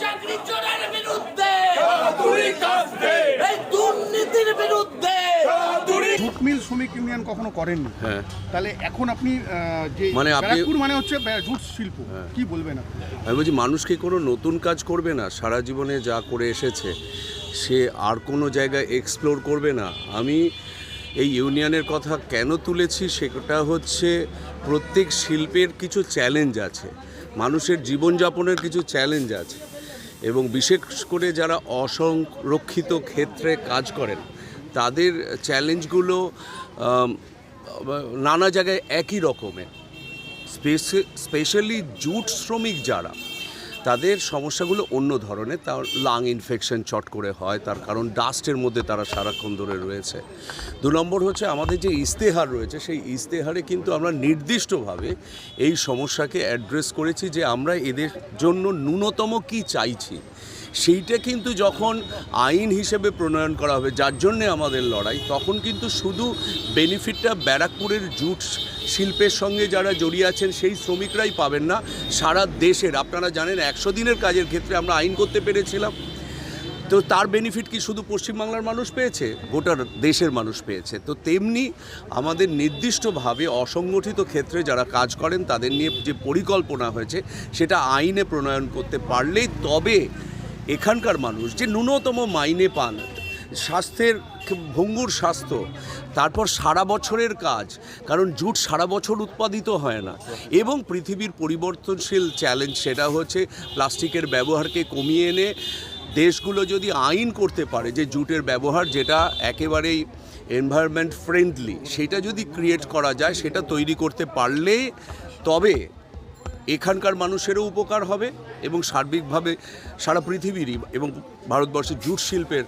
চাকরি চোরের বিরুদ্ধে। এই দুর্নীতির বিরুদ্ধে। জুট শ্রমিক ইউনিয়ন কখনো করেননি? হ্যাঁ। তাহলে এখন আপনি যে মানে ব্যারাকপুর মানে হচ্ছে জুট শিল্প। কি বলবেন আমি বলছি মানুষ কি কোনো নতুন কাজ করবে না? সারা জীবনে যা করে এসেছে সে আর কোনো জায়গায় এক্সপ্লোর করবে না। আমি এই ইউনিয়নের কথা কেন তুলেছি সেটা হচ্ছে প্রত্যেক শিল্পের কিছু চ্যালেঞ্জ আছে। মানুষের জীবনযাপনের কিছু চ্যালেঞ্জ আছে এবং বিশেষ করে যারা অসংরক্ষিত ক্ষেত্রে কাজ করেন, তাদের চ্যালেঞ্জগুলো নানা জায়গায় একই রকমের। স্পেশালি জুট শ্রমিক যারা তাদের সমস্যাগুলো অন্য ধরনের। তার লাং ইনফেকশন চট করে হয়, তার কারণ ডাস্টের মধ্যে তারা সারাক্ষণ ধরে রয়েছে। দু নম্বর হচ্ছে আমাদের যে ইস্তেহার রয়েছে, সেই ইস্তেহারে কিন্তু আমরা নির্দিষ্টভাবে এই সমস্যাকে অ্যাড্রেস করেছি যে আমরা এদের জন্য ন্যূনতম কি চাইছি। সেইটা কিন্তু যখন আইন হিসেবে প্রণয়ন করা হবে, যার জন্যে আমাদের লড়াই, তখন কিন্তু শুধু বেনিফিটটা ব্যারাকপুরের জুট শিল্পের সঙ্গে যারা জড়িয়ে আছেন, সেই শ্রমিকরাই পাবেন না। সারা দেশের, আপনারা জানেন একশো দিনের কাজের ক্ষেত্রে আমরা আইন করতে পেরেছিলাম। তো তার বেনিফিট কি শুধু পশ্চিমবাংলার মানুষ পেয়েছে? গোটা দেশের মানুষ পেয়েছে। তো তেমনি আমাদের নির্দিষ্টভাবে অসংগঠিত ক্ষেত্রে যারা কাজ করেন, তাদের নিয়ে যে পরিকল্পনা হয়েছে, সেটা আইনে প্রণয়ন করতে পারলেই তবে এখানকার মানুষ যে ন্যূনতম মাইনে পান, স্বাস্থ্যের ভঙ্গুর স্বাস্থ্য, তারপর সারা বছরের কাজ, কারণ জুট সারা বছর উৎপাদিত হয় না। এবং পৃথিবীর পরিবর্তনশীল চ্যালেঞ্জ সেটা হচ্ছে প্লাস্টিকের ব্যবহারকে কমিয়ে এনে, দেশগুলো যদি আইন করতে পারে যে জুটের ব্যবহার যেটা একেবারেই এনভায়রনমেন্ট ফ্রেন্ডলি সেটা যদি ক্রিয়েট করা যায়, সেটা তৈরি করতে পারলে তবে এখানকার মানুষেরও উপকার হবে এবং সার্বিকভাবে সারা পৃথিবীরই এবং ভারতবর্ষের জুট শিল্পের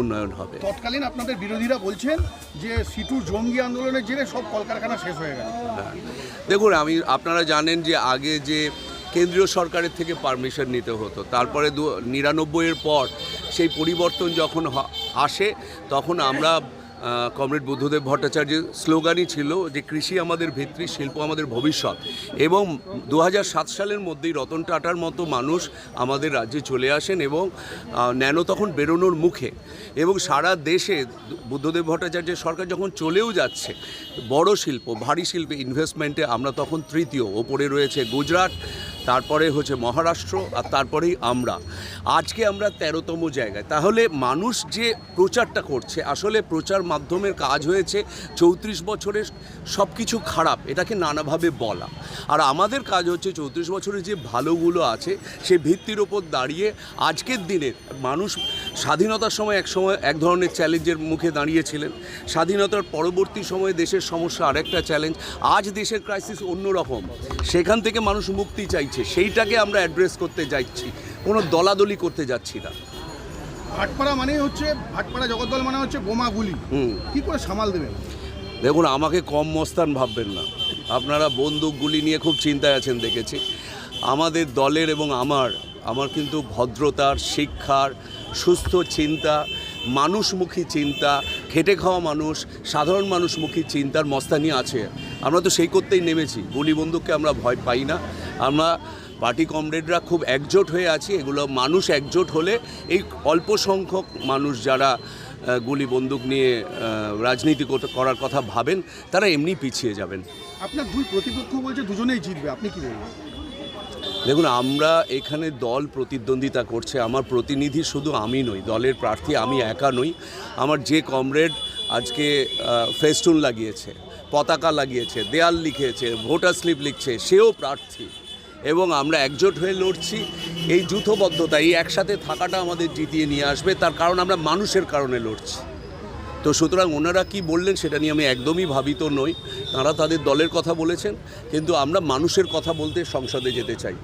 উন্নয়ন হবে। তৎকালীন আপনাদের বিরোধীরা বলছেন যে সিটু জঙ্গি আন্দোলনের জেরে সব কলকারখানা শেষ হয়ে গেল দেখুন আমি আপনারা জানেন যে আগে যে কেন্দ্রীয় সরকারের থেকে পারমিশন নিতে হতো তারপরে দু নিরানব্বইয়ের পর সেই পরিবর্তন যখন আসে তখন আমরা কমরেড বুদ্ধদেব ভট্টাচার্যের স্লোগানই ছিল যে কৃষি আমাদের ভিত্তি, শিল্প আমাদের ভবিষ্যৎ। এবং দু সালের মধ্যেই রতন টাটার মতো মানুষ আমাদের রাজ্যে চলে আসেন এবং ন্যানো তখন বেরোনোর মুখে। এবং সারা দেশে বুদ্ধদেব ভট্টাচার্যের সরকার যখন চলেও যাচ্ছে, বড় শিল্প, ভারী শিল্পে ইনভেস্টমেন্টে আমরা তখন তৃতীয়, ওপরে রয়েছে গুজরাট, তারপরে হচ্ছে মহারাষ্ট্র, আর তারপরেই আমরা। আজকে আমরা তেরোতম জায়গায়। তাহলে মানুষ যে প্রচারটা করছে, আসলে প্রচার মাধ্যমের কাজ হয়েছে, চৌত্রিশ বছরের সব কিছু খারাপ, এটাকে নানাভাবে বলা। আর আমাদের কাজ হচ্ছে চৌত্রিশ বছরের যে ভালোগুলো আছে, সে ভিত্তির ওপর দাঁড়িয়ে আজকের দিনে মানুষ স্বাধীনতার সময় এক সময় এক ধরনের চ্যালেঞ্জের মুখে দাঁড়িয়েছিলেন। স্বাধীনতার পরবর্তী সময়ে দেশের সমস্যা আরেকটা চ্যালেঞ্জ, আজ দেশের ক্রাইসিস অন্যরকম। সেখান থেকে মানুষ মুক্তি চাইছে, সেইটাকে আমরা অ্যাড্রেস করতে যাচ্ছি, কোনো দলাদলি করতে যাচ্ছি না। ভাটপাড়া মানে হচ্ছে ভাটপাড়া জগদ্দল মানে হচ্ছে বোমা গুলি। হুম। কি করে সামাল দেবেন দেখুন আমাকে কম মস্তান ভাববেন না। আপনারা বন্দুক গুলি নিয়ে খুব চিন্তায় আছেন দেখেছি। আমাদের দলের এবং আমার আমার কিন্তু ভদ্রতার শিক্ষার সুস্থ চিন্তা মানুষমুখী চিন্তা খেটে খাওয়া মানুষ সাধারণ মানুষমুখী চিন্তার মস্তানি আছে। আমরা তো সেই করতেই নেমেছি। গুলি বন্দুককে আমরা ভয় পাই না। আমরা পার্টি কমরেডরা খুব একজোট হয়ে আছি এগুলো মানুষ একজোট হলে এই অল্প সংখ্যক মানুষ যারা গুলি বন্দুক নিয়ে রাজনীতি করার কথা ভাবেন তারা এমনি পিছিয়ে যাবেন। আপনার দুই প্রতিপক্ষ বলছে দুজনেই জিতবে আপনি কি বলবেন? দেখুন আমরা এখানে দল প্রতিদ্বন্দ্বিতা করছে আমার প্রতিনিধি শুধু আমি নই দলের প্রার্থী আমি একা নই আমার যে কমরেড আজকে ফেস্টুন লাগিয়েছে পতাকা লাগিয়েছে দেয়াল লিখেছে ভোটার স্লিপ লিখছে সেও প্রার্থী। এবং আমরা একজোট হয়ে লড়ছি। এই যুথবদ্ধতা এই একসাথে থাকাটা আমাদের জিতিয়ে নিয়ে আসবে। তার কারণ আমরা মানুষের কারণে লড়ছি। তো সুতরাং ওনারা কি বললেন সেটা নিয়ে আমি একদমই ভাবিত নই। তারা তাদের দলের কথা বলেছেন, কিন্তু আমরা মানুষের কথা বলতে সংসদে যেতে চাই।